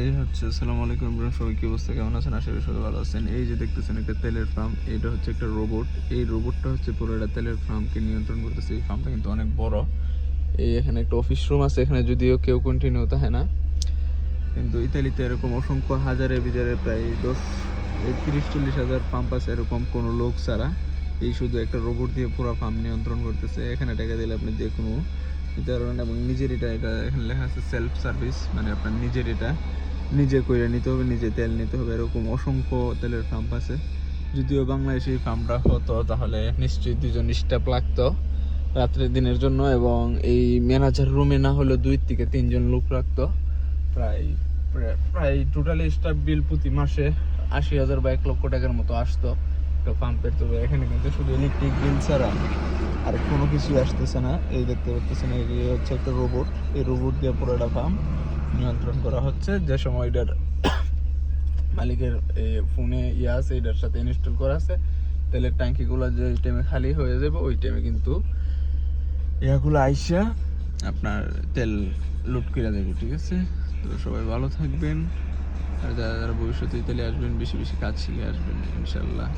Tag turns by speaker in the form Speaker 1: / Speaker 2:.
Speaker 1: এই হচ্ছে, আসসালামু আলাইকুম ইমরান সবাই কি অবস্থা? কেমন আছেন? আশা করি সবাই ভালো আছেন। এই যে দেখতেছেন একটা তেলের ফার্ম এটা হচ্ছে একটা রোবট এই রোবটটা হচ্ছে পুরো একটা তেলের ফার্মকে নিয়ন্ত্রণ করতেছে। এই ফার্মটা কিন্তু অনেক বড়। এই এখানে একটা অফিস রুম আছে, এখানে যদিও কেউ কন্টিনিউ থাকে না। কিন্তু ইতালিতে এরকম অসংখ্য হাজারের ভিতরে প্রায় দশ তিরিশ, চল্লিশ হাজার পাম্প আছে এরকম কোনো লোক ছাড়া। এই শুধু একটা রোবট দিয়ে পুরো ফার্ম নিয়ন্ত্রণ করতেছে। এখানে টাকা দিলে আপনি যে কোনো দিতে পারবেন এবং নিজের এটা এটা এখানে লেখা আছে সেলফ সার্ভিস মানে আপনার নিজের এটা, নিজে করে নিতে হবে, নিজে তেল নিতে হবে, এরকম অসংখ্য তেলের পাম্প আছে। যদিও বাংলাদেশে এই ফার্মটা হতো, তাহলে নিশ্চয়ই দুজন স্টাফ লাগতো রাত্রের দিনের জন্য এবং এই ম্যানেজার রুমে না হলে দুই থেকে তিনজন লোক রাখতো। প্রায়, প্রায়- টোটালি স্টাফ বিল প্রতি মাসে আশি হাজার বা এক লক্ষ টাকার মতো আসতো একটা পাম্পের তবে এখানে কিন্তু শুধু ইলেকট্রিক বিল ছাড়া আর কিছুই আসতেছে না। এই দেখতে পাচ্ছেন, এই হচ্ছে একটা রোবট এই রোবট দিয়ে পুরোটা পাম্প নিয়ন্ত্রণ করা হচ্ছে। যে সময় এটার মালিকের ফোনে ইয়ে আছে, এটার সাথে ইনস্টল করা আছে। তেলের ট্যাঙ্কিগুলো যে টাইমে খালি হয়ে যাবে, ওই টাইমে কিন্তু ইয়াগুলো আইসা আপনার তেল লুট করে দেবে, ঠিক আছে? তো সবাই ভালো থাকবেন। আর যারা যারা ভবিষ্যতে ইতালি আসবেন, বেশি বেশি কাজ শিখে আসবেন, ইনশাল্লাহ।